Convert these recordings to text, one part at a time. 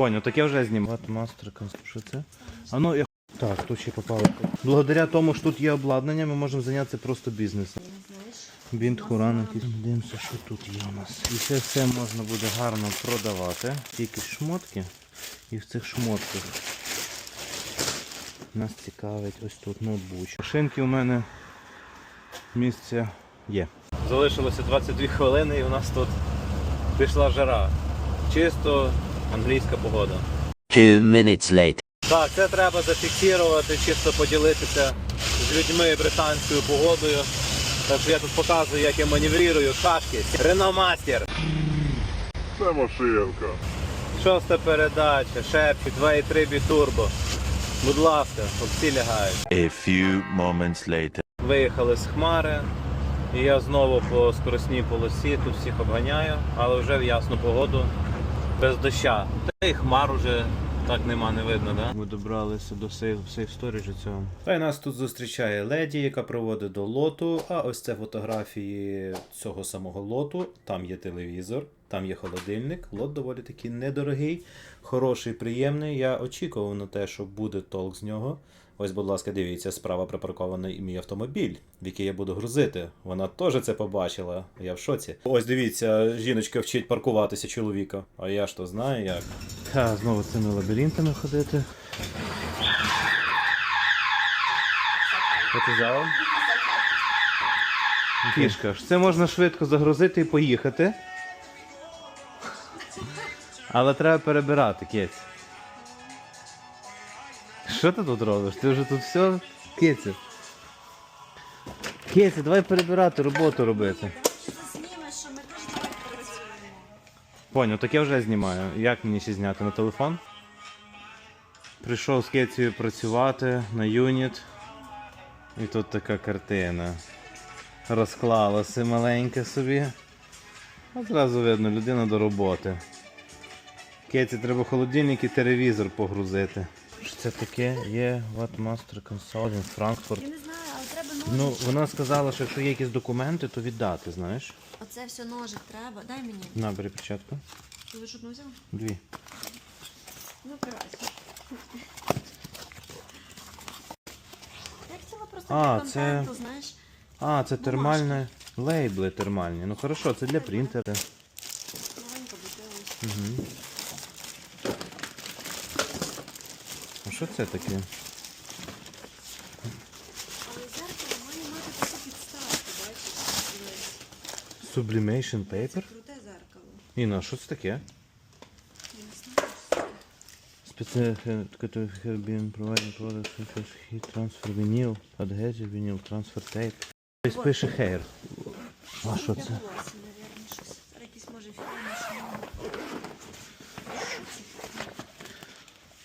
Понял, так я вже знімав. Мастер що це? А ну я. Так, тут ще попало. Благодаря тому, що тут є обладнання, ми можемо зайнятися просто бізнесом. Бінт, хуран, якийсь. Дивимося, що тут є у нас. І це все можна буде гарно продавати. Тільки шмотки. І в цих шмотках нас цікавить ось тут ноутбук. Шинки у мене місце є. Залишилося 22 хвилини і у нас тут пішла жара. Чисто англійська погода. Two minutes later. Так, це треба зафіксувати, чисто поділитися з людьми британською погодою. Так що я тут показую, як я маневрую шашки. Реномастер. Це машинка. Шоста передача, шепчуть 2.3 бітурбо. Будь ласка, всі лягають. A few moments later. Виїхали з Хмари. І я знову по скоросній полосі тут всіх обганяю, але вже в ясну погоду, без доща. Та й хмар уже так нема, не видно, да? Ми добралися до сейф, сторіжа цього. Та й нас тут зустрічає леді, яка проводить до лоту. А ось це фотографії цього самого лоту. Там є телевізор, там є холодильник. Лот доволі таки недорогий, хороший, приємний. Я очікував на те, що буде толк з нього. Ось, будь ласка, дивіться, справа припаркований мій автомобіль, в який я буду грузити. Вона теж це побачила. Я в шоці. Ось дивіться, жіночка вчить паркуватися чоловіка. А я ж то знаю як. Та, знову цими лабіринтами ходити. Ти? Фішка ж, це можна швидко загрузити і поїхати. Але треба перебирати, кець. Що ти тут робиш? Ти вже тут все кицю. Кицю, давай перебирати, роботу робити. Поняв, так я вже знімаю. Як мені ще зняти на телефон? Прийшов з Кецією працювати на юніт. І тут така картина. Розклалося маленьке собі. Одразу видно, людина до роботи. Кеті треба холодильник і телевізор погрузити. Що це таке? Є Wattmaster Consulting Frankfurt. Я не знаю, але треба ножик. Ну, вона сказала, що якщо є якісь документи, то віддати, знаєш. Оце все ножик треба. Дай мені. На, бери початку. Ти лише одну взяв? Дві. Ну, опирайся. Я хотіла просто А, для це- контенту, знаєш. А, це термальне. Лейбли термальні. Ну хорошо, це для принтера. Маленько. Угу. Що це таке? Sublimation paper? Круте зеркало. Інна, що це таке? Я не знаю. Special have been provided products such as heat transfer vinyl, adhesive vinyl, transfer tape. Ось пише hair. А що це?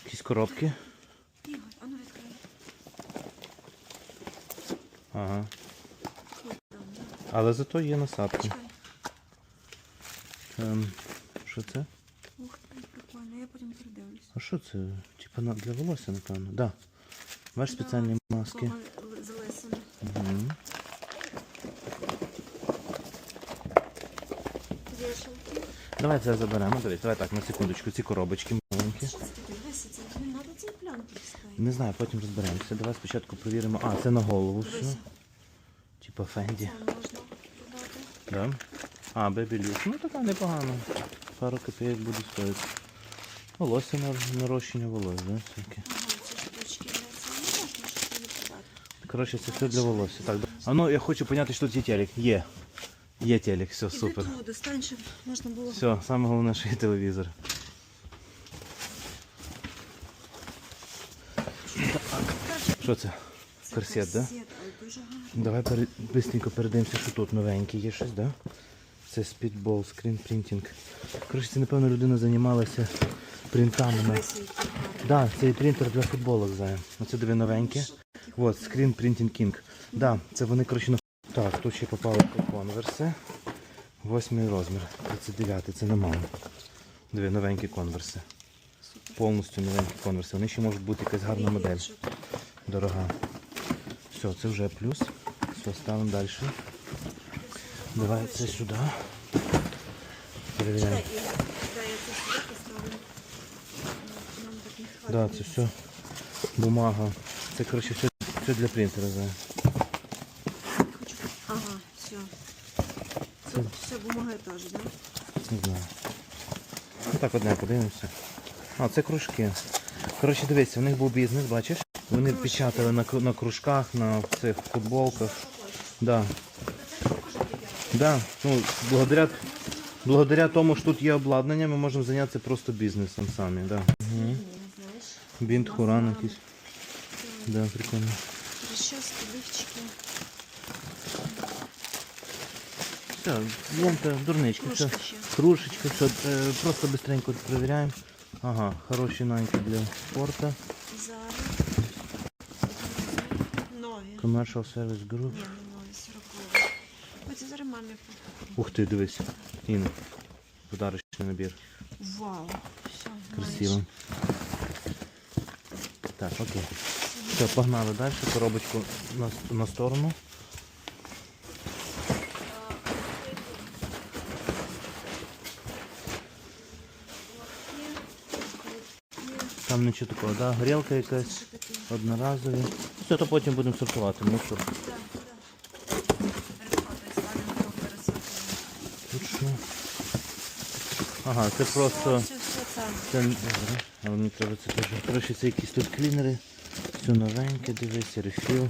Якісь коробки? Ігор, а ну відкрий. Ага. Але зато є насадка. Чекай. Ем, що це? Ух ти, прикольно, я потім передивлюсь. А що це? Типа для волосся, напевно. Да. Бачиш спеціальні маски. Угу. Давай це заберемо. Дивись, давай так, на секундочку, ці коробочки маленькі. Що це таке? Дивися, це тобі треба ці плянки. Не знаю, потім розберемося. Давай спочатку перевіримо. А, це на голову все. Типа Фенді. Це можна продати. Да? А, Lush. Ну така непогано. Пару копійок буде стоїти. Волосся на нарощення волосся, да? Не продати. Коротше, це все для волосся. Так, а ну я хочу поняти, що тут є телек. Є. Є телек, все, супер. туди, стань, щоб можна було. Все, саме головне, що є телевізор. Що це? Це корсет, да? але дуже. Давай пере... быстренько передаємося, що тут новеньке є щось, да? Це спідбол, скрінпринтинг. Коротше, це, напевно, людина займалася принтами. на- Дивися. Да, це і принтер для футболок знаємо. Оце дві новенькі. Вот, Screen Printing King. Да, це вони, коротше, на... Так, тут ще попали конверси. Восьмий розмір. 39 це на маму. Дві новенькі конверси. Повністю новенькі конверси. Вони ще можуть бути якась гарна модель. Дорога. Все, це вже плюс. Все, ставимо далі. Давай це сюди. Перевіряємо. Да, це все бумага. Це коротше все, все для принтера. Да. Ага, все. Це все бумага теж, да? Не знаю. Ну так одне подивимося. А, це кружки. Коротше, дивися, в них був бізнес, бачиш? Вони печатали на, на кружках, на цих футболках. Да. Да. Ну, благодаря, благодаря тому, що тут є обладнання, ми можемо зайнятися просто бізнесом самі. Да. Угу. Бінт, хуран якийсь. Да, прикольно. лифчики. Все, лента, дурнички, все. Кружечка, все, е, просто быстренько перевіряємо. Ага, хороші найки для спорту. Нові. Commercial Service Group. Ні, не нові, 40. Оце зараз мамі. Ух ти, дивись. Інна. Подарочний набір. Вау. Все, Красиво. Так, окей. Все, погнали далі. Коробочку на, на сторону. Там нічого такого, да? Грілка якась одноразові. Все, то потім будемо сортувати. Мусор. Тут що? Ага, це просто. Це але мені треба це теж. Коротше, це якісь тут клінери. Все новеньке, дивись, рефіл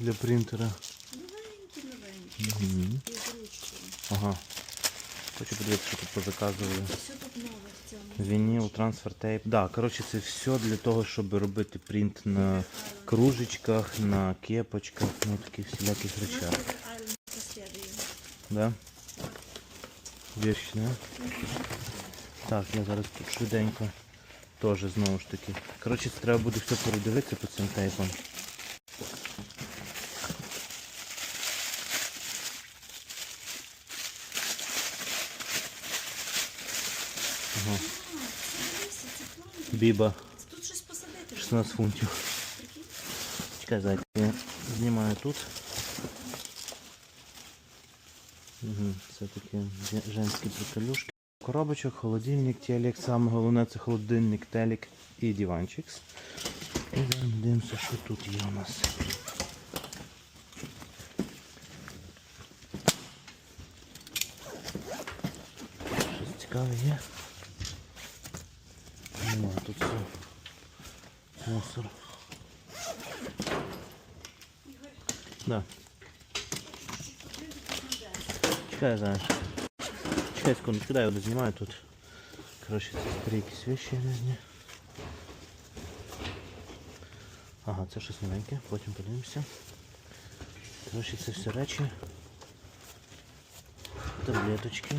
для принтера. Новенькі, новенькі. Ручкою. Ага. Хочу подивитися, що тут позаказували. Все тут нове. Вініл, трансфер тейп. Да, коротше, це все для того, щоб робити принт на кружечках, на кепочках, на таких всіляких речах. Да? Вещь, да? Так, я зараз тут швиденько. Теж знову ж таки. Коротше, це треба буде все передивитися по цим тейпам. Ага. Дивися, це план. Біба Тут щось посадити. 16 фунтів. Чекай, зайка, я знімаю тут. Угу, це такі женські приколюшки. Коробочок, холодильник, телек. Саме головне це холодильник, телек і диванчик. І дивимося, що тут є у нас. Щось цікаве є. Нема, тут все. Мусор. Да. Чекай, знаешь. Чекай секундочку, дай я вот знімаю тут. Короче, якісь вещи різні. Ага, це щось новеньке, потім подивимося. Короче, це все речі. Таблеточки.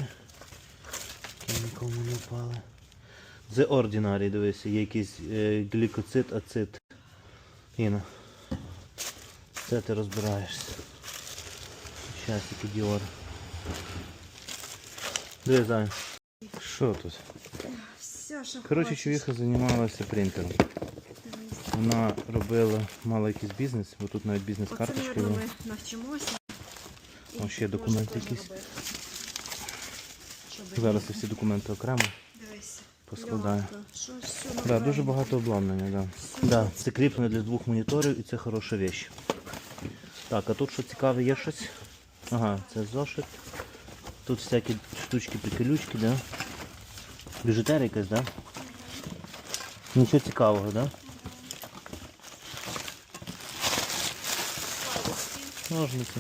Які нікому не впали. The Ordinary, дивися, є якийсь е, глікоцит, ацит. Іна. Це ти розбираєшся. Щас таки Діор. Диви, Зай. Що тут? Все, що Коротше, хочеш. займалася принтером. Вона робила мала якийсь бізнес, бо тут навіть Оце, бізнес-карточка мабуть, є. ми навчимося. І О, ще документи якісь. робити. Зараз я всі документи окремо. Поскладаю. Да, дуже багато обладнання, да. Да, це кріплення для двох моніторів і це хороша вещь. Так, а тут що цікаве, є щось? Ага, це зошит. Тут всякі штучки приколючки, да? Біжутерія якась, да? Нічого цікавого, да? Ножниці.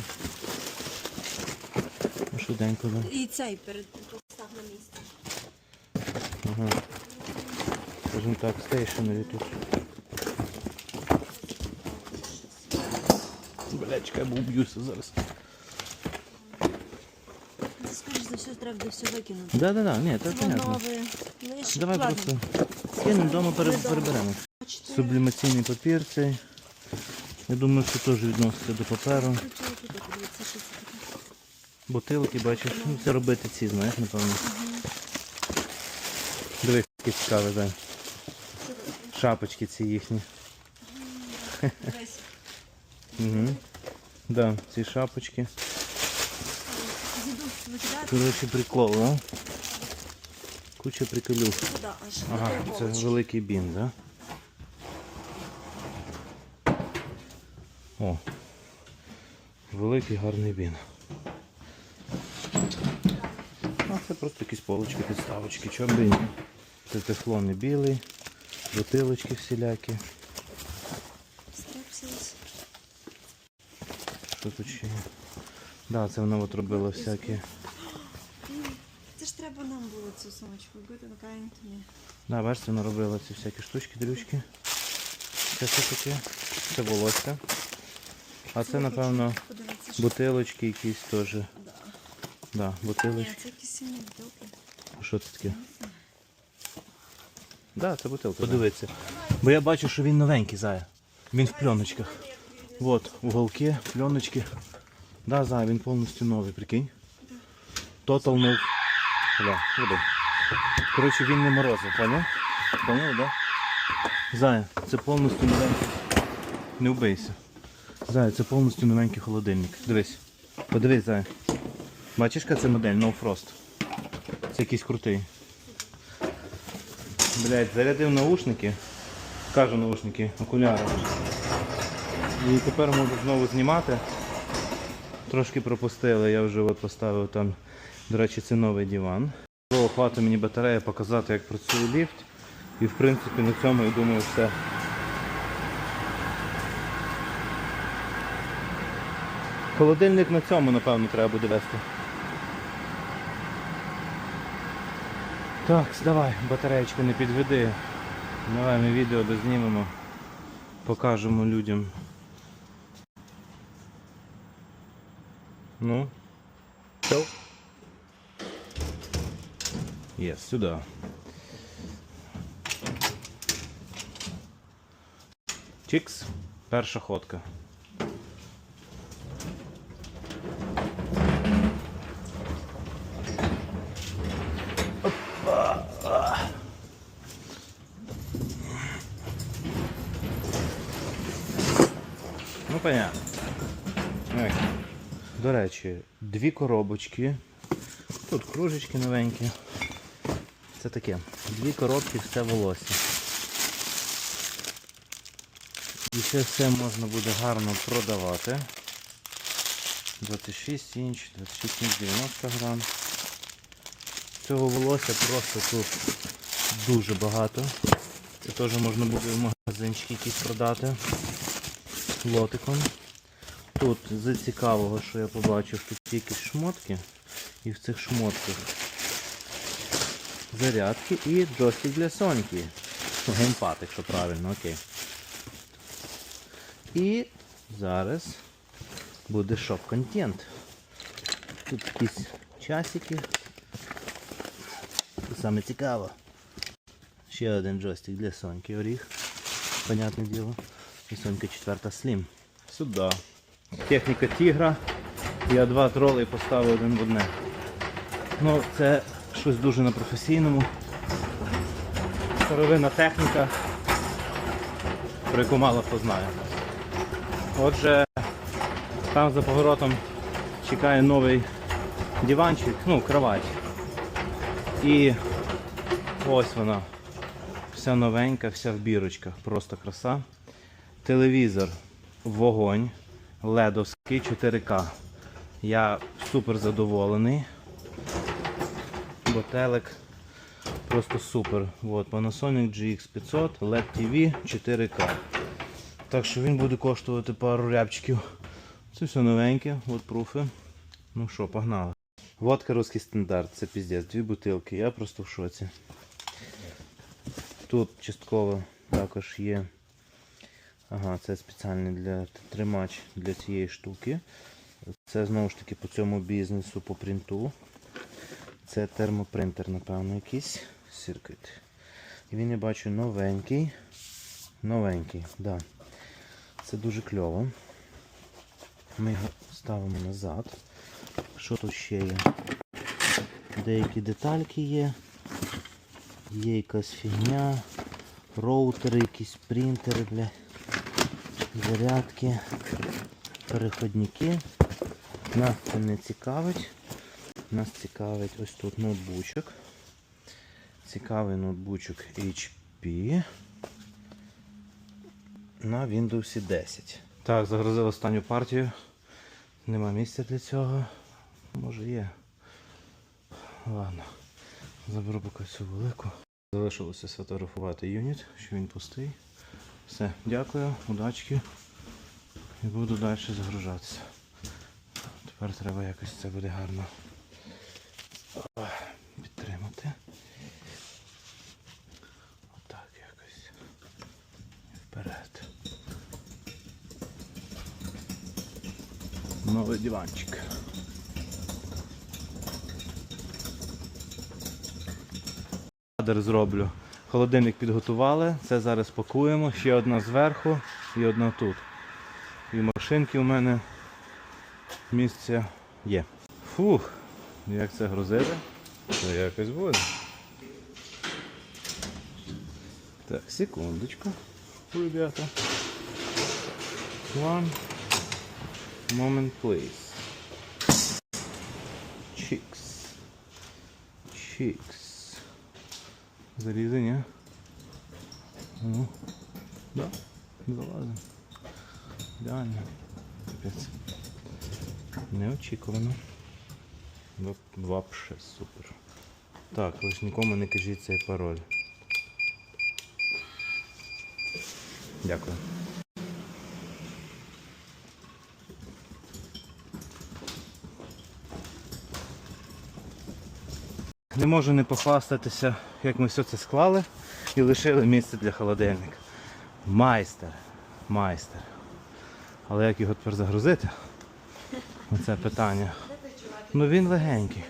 Ну, Швиденько, да. І цей перед постав на місце. Ага. Скажімо так, стейшнері тут. Бля, чекай, бо уб'юся зараз. За все, треба буде все викинути. Да-да-да, ні, це понятно. нове. Лиш, Давай ладно, просто кинемо вдома пере- переберемо. чотири. Сублімаційний папір цей. Я думаю, що теж відноситься до паперу. Тут, тут, тут, дивіться, що це таке. Бутилки, бачиш, ну це робити ці, знаєш, напевно. Диви, яке цікаве, да. Шапочки ці їхні. Угу. Да, ці шапочки. Коротше, прикол, да? Куча приколюх. Ага, це великий бін, да? О! Великий гарний бін. А це просто якісь полочки, підставочки, чобині. Це тефлон і білий, бутилочки всілякі. Що тут ще є? Да, це вона от робила всякі. Це ж треба нам було цю сумочку. Good and to. Да, бачите, вона робила ці всякі штучки, дрючки. Це що таке? Це волосся. А це, напевно, бутилочки якісь теж. Да. Бутилочки. це якісь сім'ї бутилки. Що це таке? Да, це бутилка. Подивіться. Бо я бачу, що він новенький, зая. Він в пленочках. От, уголки, пленочки. Да, зая, він повністю новий, прикинь. Total води. Коротше, він не морозив, поняв? Поняв, да? Зая, це повністю новенький. Не вбийся. Зая, це повністю новенький холодильник. Дивись. Подивись, Зая. Бачиш, яка це модель No Frost? Це якийсь крутий. Блять, зарядив наушники. Кажу наушники, окуляри. І тепер можу знову знімати. Трошки пропустили, я вже от поставив там, до речі, це новий диван. Хватить мені батарея показати, як працює ліфт. І в принципі на цьому я думаю все. Холодильник на цьому, напевно, треба буде вести. Так, давай, батареєчку не підведи. Давай ми відео дознімемо. Покажемо людям. Ну. Що? Є, сюди. Чікс. Перша ходка. Понятно. Так. До речі, дві коробочки. Тут кружечки новенькі. Це таке. Дві коробки, все волосся. І це все можна буде гарно продавати. 26 інч, 26 інч 90 грам. Цього волосся просто тут дуже багато. Це теж можна буде в магазинчики якісь продати лотиком. Тут з цікавого, що я побачив, тут якісь шмотки. І в цих шмотках зарядки і джойстик для Соньки. Геймпад, якщо правильно, окей. І зараз буде шоп-контент. Тут якісь часики. І саме цікаво. Ще один джойстик для Соньки Оріх. Понятне діло. Сонька 4 Slim. Сюди. Техніка тігра. Я два троли поставив один в одне. Ну, це щось дуже на професійному. Старовинна техніка, про яку мало хто знає. Отже, там за поворотом чекає новий диванчик, ну, кровать. І ось вона. Вся новенька, вся в бірочках, просто краса. Телевізор вогонь, ледовський 4К. Я супер задоволений. Бо телек просто супер. От, Panasonic GX500 LED TV 4K. Так що він буде коштувати пару рябчиків. Це все новеньке, от пруфи. Ну що, погнали. Водка русський стандарт, це піздець, дві бутилки, я просто в шоці. Тут частково також є. Ага, це спеціальний для тримач для цієї штуки. Це знову ж таки по цьому бізнесу по принту. Це термопринтер, напевно, якийсь. Сіркет. І він я бачу новенький. Новенький, да. Це дуже кльово. Ми його ставимо назад. Що тут ще є? Деякі детальки є. Є якась фігня. Роутери, якісь принтери, бля. Зарядки, переходники. Нас це не цікавить. Нас цікавить ось тут ноутбучок. Цікавий ноутбучок HP на Windows 10. Так, загрузив останню партію. Нема місця для цього. Може є. Ладно. Заберу поки цю велику. Залишилося сфотографувати юніт, що він пустий. Все, дякую, удачки. І буду далі загружатися. Тепер треба якось це буде гарно підтримати. Отак якось. І Вперед. Новий диванчик. Кадр зроблю. Холодильник підготували. Це зараз пакуємо. Ще одна зверху і одна тут. І машинки у мене місця є. Фух, як це грузити? То якось буде. Так, секундочку, ребята. One moment, please. Chicks. Chicks. ні? Ну, да, залазимо. Ідеально. Капець. Неочікувано. Вап- Вообще супер. Так, лиш нікому не кажіть цей пароль. Дякую. Не можу не похвастатися, як ми все це склали і лишили місце для холодильника. Майстер. Майстер. Але як його тепер загрузити? Оце питання. Ну він легенький.